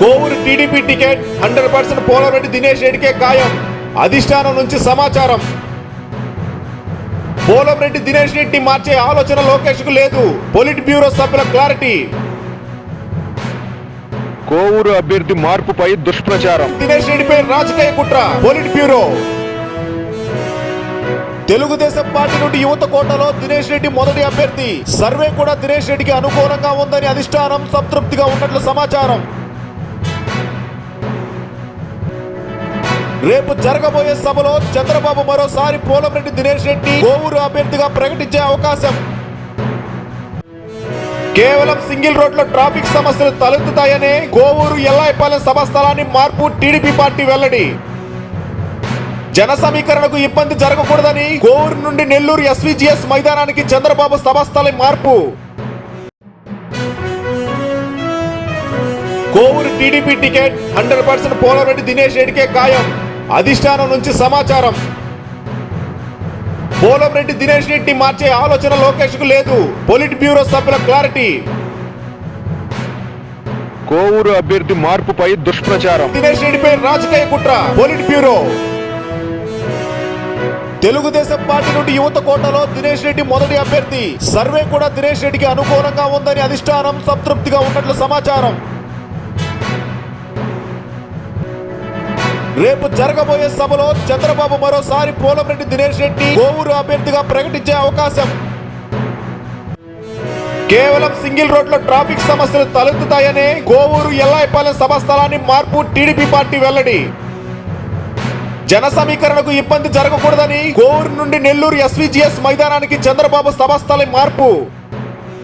Kovur TDP ticket hundred percent Polareddy Dinesh రెడ్డికే ఖాయం. అధిష్టానం నుంచి సమాచారం. పోలంరెడ్డి దినేష్ రెడ్డి మార్చే ఆలోచన లోకేష్కు లేదు. పొలిట్ బ్యూరో సభ్యుల క్లారిటీ. కోవూరు అభ్యర్థి మార్పుపై దుష్ప్రచారం. దినేష్ రెడ్డిపై రాజకీయ కుట్ర. Polit bureau. తెలుగుదేశం పార్టీ నుండి యువత కోటలో దినేష్ రెడ్డి మొదటి అభ్యర్థి. సర్వే కూడా దినేష్ రెడ్డికి అనుకూలంగా ఉందని అధిష్టానం సంతృప్తిగా ఉన్నట్లు సమాచారం. రేపు జరగబోయే సభలో చంద్రబాబు మరోసారి పోలంరెడ్డి దినేష్ రెడ్డి కోవూరు అభ్యర్థిగా ప్రకటించే అవకాశం. కేవలం సింగిల్ రోడ్లో ట్రాఫిక్ సమస్యలు తలెత్తుతాయనే కోవూరు ఎల్లాయిపాలెం సభ స్థలాన్ని మార్పు టీడీపీ పార్టీ వెల్లడి. జన సమీకరణకు ఇబ్బంది జరగకూడదని కోవూరు నుండి నెల్లూరు ఎస్విజిఎస్ మైదానానికి చంద్రబాబు సభాస్థలం మార్పు. Kovur TDP ticket hundred percent Polareddy Dinesh రెడ్డికే ఖాయం. అధిష్టానం నుంచి సమాచారం. పోలంరెడ్డి దినేష్ రెడ్డి మార్చే ఆలోచన లోకేష్కు లేదు. పొలిట్ బ్యూరో సభ్యుల క్లారిటీ. కోవూరు అభ్యర్థి మార్పుపై దుష్ప్రచారం. దినేష్ రెడ్డిపై రాజకీయ కుట్ర. Polit bureau. తెలుగుదేశం పార్టీ నుండి యువత కోటలో దినేష్ రెడ్డి మొదటి అభ్యర్థి. సర్వే కూడా దినేష్ రెడ్డికి అనుకూలంగా ఉందని అధిష్టానం సంతృప్తిగా ఉన్నట్లు సమాచారం. రేపు జరగబోయే సభలో చంద్రబాబు మరోసారి పోలంరెడ్డి దినేష్ రెడ్డి కోవూరు అభ్యర్థిగా ప్రకటించే అవకాశం. కేవలం సింగిల్ రోడ్లో ట్రాఫిక్ సమస్యలు తలెత్తుతాయనే కోవూరు ఎల్లాయిపాలెం సభ స్థలాన్ని మార్పు టీడీపీ పార్టీ వెల్లడి. జన సమీకరణకు ఇబ్బంది జరగకూడదని కోవూరు నుండి నెల్లూరు ఎస్విజిఎస్ మైదానానికి చంద్రబాబు సభాస్థలం మార్పు.